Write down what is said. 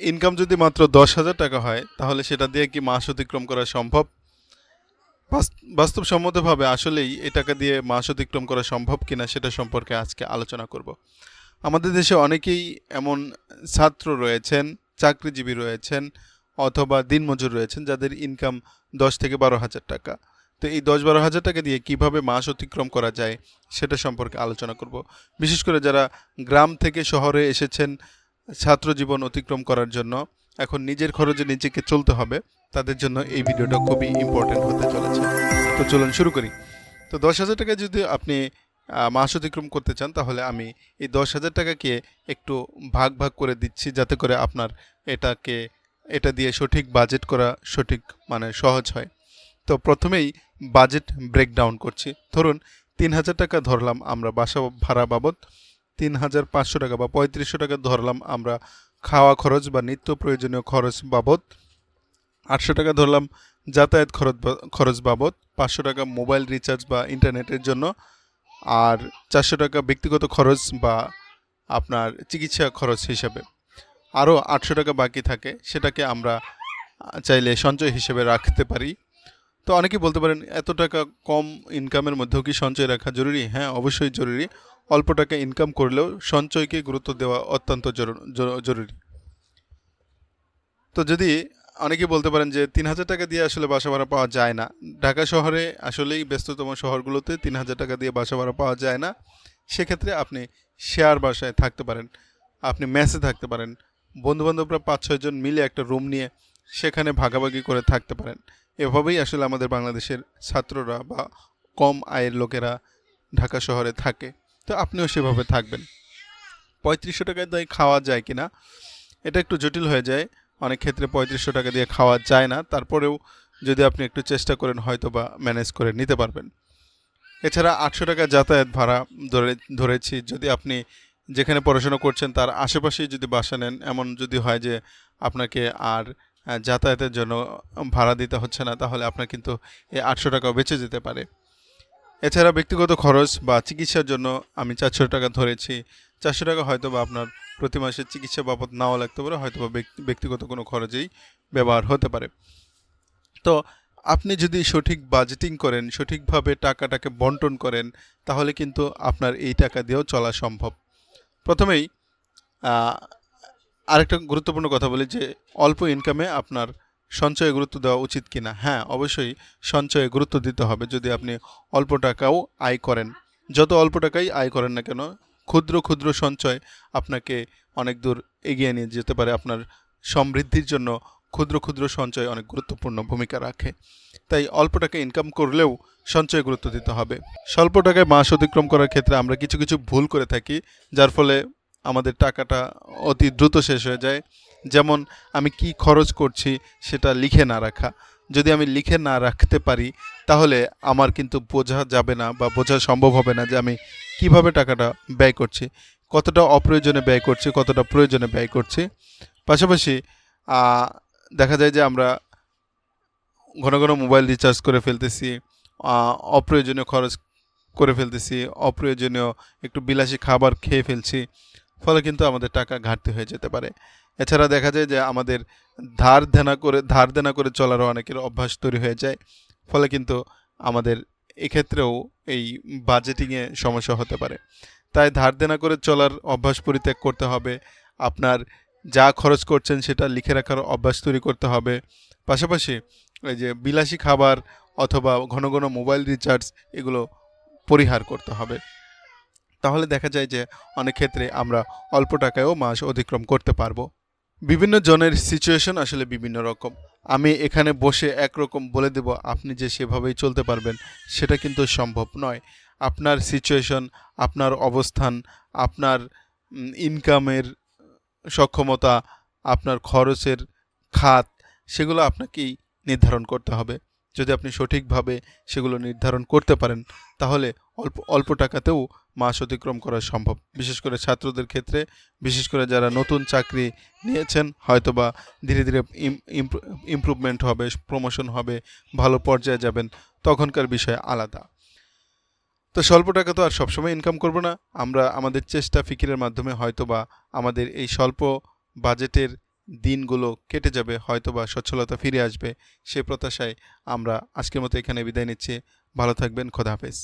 Income যদি মাত্র দশ হাজার টাকা হয়, তাহলে সেটা দিয়ে কি মাস অতিক্রম করা সম্ভব? বাস্তবসম্মতভাবে আসলেই এই টাকা দিয়ে মাস অতিক্রম করা সম্ভব কিনা সেটা সম্পর্কে আজকে আলোচনা করব। আমাদের দেশে অনেকেই এমন ছাত্র রয়েছেন, চাকরিজীবী রয়েছেন, অথবা দিনমজুর রয়েছেন, যাদের ইনকাম দশ থেকে বারো হাজার টাকা। তো এই দশ বারো হাজার টাকা দিয়ে কীভাবে মাস অতিক্রম করা যায়, সেটা সম্পর্কে আলোচনা করব। বিশেষ করে যারা গ্রাম থেকে শহরে এসেছেন ছাত্র জীবন অতিক্রম করার জন্য এখন নিজের খরচে নিজেকে চলতে হবে। তাদের জন্য এই ভিডিওটা খুবই ইম্পর্টেন্ট হতে চলেছে। তো চলুন শুরু করি। তো দশ হাজার টাকা যদি আপনি মাস অতিক্রম করতে চান, তাহলে আমি এই দশ হাজার টাকাকে একটু ভাগ ভাগ করে দিচ্ছি যাতে করে আপনার এটাকে, এটা দিয়ে সঠিক বাজেট করা সঠিক মানে সহজ হয়। তো প্রথমেই বাজেট ব্রেকডাউন করছি। ধরুন, তিন হাজার টাকা ধরলাম আমরা বাসা ভাড়া বাবদ। তিন হাজার পাঁচশো টাকা বা পঁয়ত্রিশশো টাকা ধরলাম আমরা খাওয়া খরচ বা নিত্য প্রয়োজনীয় খরচ বাবদ। আটশো টাকা ধরলাম যাতায়াত খরচ খরচ বাবদ, পাঁচশো টাকা মোবাইল রিচার্জ বা ইন্টারনেটের জন্য, আর চারশো টাকা ব্যক্তিগত খরচ বা আপনার চিকিৎসা খরচ হিসাবে। আরও আটশো টাকা বাকি থাকে, সেটাকে আমরা চাইলে সঞ্চয় হিসেবে রাখতে পারি। তো অনেকেই বলতে পারেন, এত টাকা কম ইনকামের মধ্যেও কি সঞ্চয় রাখা জরুরি? হ্যাঁ অবশ্যই জরুরি। অল্প টাকা ইনকাম করলেও সঞ্চয়কে গুরুত্ব দেওয়া অত্যন্ত জরু- জরুরি। তো যদি অনেকে বলতে পারেন যে তিন হাজার টাকা দিয়ে আসলে বাসা ভাড়া পাওয়া যায় না, ঢাকা শহরে আসলেই ব্যস্ততম শহরগুলোতে তিন হাজার টাকা দিয়ে বাসা ভাড়া পাওয়া যায় না, সেক্ষেত্রে আপনি শেয়ার বাসায় থাকতে পারেন, আপনি মেসে থাকতে পারেন, বন্ধুবান্ধবরা পাঁচ ছয়জন মিলে একটা রুম নিয়ে সেখানে ভাগাভাগি করে থাকতে পারেন। এভাবেই আসলে আমাদের বাংলাদেশের ছাত্ররা বা কম আয়ের লোকেরা ঢাকা শহরে থাকে। তো আপনিও সেভাবে থাকবেন। পঁয়ত্রিশশো টাকায় তাই খাওয়া যায় কিনা এটা একটু জটিল হয়ে যায়। অনেক ক্ষেত্রে পঁয়ত্রিশশো টাকা দিয়ে খাওয়া যায় না। তারপরেও যদি আপনি একটু চেষ্টা করেন হয়তো বা ম্যানেজ করে নিতে পারবেন। এছাড়া আটশো টাকা যাতায়াত ভাড়া ধরে, ধরেছি। যদি আপনি যেখানে পড়াশোনা করছেন, তার আশেপাশেই যদি বাসা নেন, এমন যদি হয় যে আপনাকে আর যাতায়াতের জন্য ভাড়া দিতে হচ্ছে না, তাহলে আপনার কিন্তু এই আটশো টাকাও বেঁচে যেতে পারে। এছাড়া ব্যক্তিগত খরচ বা চিকিৎসার জন্য আমি চারশো টাকা ধরেছি। চারশো টাকা হয়তো বা আপনার প্রতি মাসে চিকিৎসা বাবদ নাও লাগতে পারে, হয়তো বা ব্যক্তিগত কোনো খরচেই ব্যবহার হতে পারে। তো আপনি যদি সঠিক বাজেটিং করেন, সঠিকভাবে টাকাটাকে বন্টন করেন, তাহলে কিন্তু আপনার এই টাকা দিয়েও চলা সম্ভব। প্রথমেই আরেকটা গুরুত্বপূর্ণ কথা বলি যে, অল্প ইনকামে আপনার সঞ্চয়ে গুরুত্ব দেওয়া উচিত কিনা? হ্যাঁ অবশ্যই সঞ্চয়ে গুরুত্ব দিতে হবে যদি আপনি অল্প টাকাও আয় করেন। যত অল্প টাকাই আয় করেন না কেন, ক্ষুদ্র ক্ষুদ্র সঞ্চয় আপনাকে অনেক দূর এগিয়ে নিয়ে যেতে পারে। আপনার সমৃদ্ধির জন্য ক্ষুদ্র ক্ষুদ্র সঞ্চয় অনেক গুরুত্বপূর্ণ ভূমিকা রাখে। তাই অল্প টাকা ইনকাম করলেও সঞ্চয়ে গুরুত্ব দিতে হবে। স্বল্প টাকায় মাস অতিক্রম করার ক্ষেত্রে আমরা কিছু কিছু ভুল করে থাকি, যার ফলে আমাদের টাকাটা অতি দ্রুত শেষ হয়ে যায়। যেমন আমি কি খরচ করছি সেটা লিখে না রাখা। যদি আমি লিখে না রাখতে পারি, তাহলে আমার কিন্তু বোঝা যাবে না বা বোঝা সম্ভব হবে না যে আমি কীভাবে টাকাটা ব্যয় করছি, কতটা অপ্রয়োজনে ব্যয় করছি, কতটা প্রয়োজনে ব্যয় করছি। পাশাপাশি দেখা যায় যে আমরা ঘন ঘন মোবাইল রিচার্জ করে ফেলতেছি অপ্রয়োজনীয় খরচ করে ফেলতেছি, অপ্রয়োজনীয় একটু বিলাসী খাবার খেয়ে ফেলছি। ফলে কিন্তু আমাদের টাকা ঘাটতি হয়ে যেতে পারে। এছাড়া দেখা যায় যে আমাদের ধার দেনা করে, ধার দেনা করে চলারও অনেকের অভ্যাস তৈরি হয়ে যায়। ফলে কিন্তু আমাদের এক্ষেত্রেও এই বাজেটিংয়ে সমস্যা হতে পারে। তাই ধার দেনা করে চলার অভ্যাস পরিত্যাগ করতে হবে। আপনার যা খরচ করছেন সেটা লিখে রাখার অভ্যাস তৈরি করতে হবে। পাশাপাশি এই যে বিলাসী খাবার অথবা ঘন ঘন মোবাইল রিচার্জ এগুলো পরিহার করতে হবে। তাহলে দেখা যায় যে অনেক ক্ষেত্রে আমরা অল্প টাকায়ও মাস অতিক্রম করতে পারব। বিভিন্ন জনের সিচুয়েশন আসলে বিভিন্ন রকম। আমি এখানে বসে একরকম বলে দেব, আপনি যে সেভাবেই চলতে পারবেন, সেটা কিন্তু সম্ভব নয়। আপনার সিচুয়েশন আপনার অবস্থান, আপনার ইনকামের সক্ষমতা, আপনার খরচের খাত, সেগুলো আপনাকেই নির্ধারণ করতে হবে। যদি আপনি সঠিকভাবে সেগুলো নির্ধারণ করতে পারেন, তাহলে অল্প অল্প টাকাতেও মাস অতিক্রম করা সম্ভব। বিশেষ করে ছাত্রদের ক্ষেত্রে, বিশেষ করে যারা নতুন চাকরি নিয়েছেন, হয়তোবা ধীরে ধীরে ইমপ্রুভমেন্ট হবে প্রমোশন হবে, ভালো পর্যায়ে যাবেন, তখনকার বিষয় আলাদা। তো স্বল্প টাকা তো আর সবসময় ইনকাম করব না। আমরা আমাদের চেষ্টা ফিকিরের মাধ্যমে হয়তোবা আমাদের এই স্বল্প বাজেটের দিনগুলো কেটে যাবে, হয়তোবা সচ্ছলতা ফিরে আসবে। সে প্রত্যাশায় আমরা আজকের মতো এখানে বিদায় নিচ্ছি। ভালো থাকবেন, খোদা হাফেজ।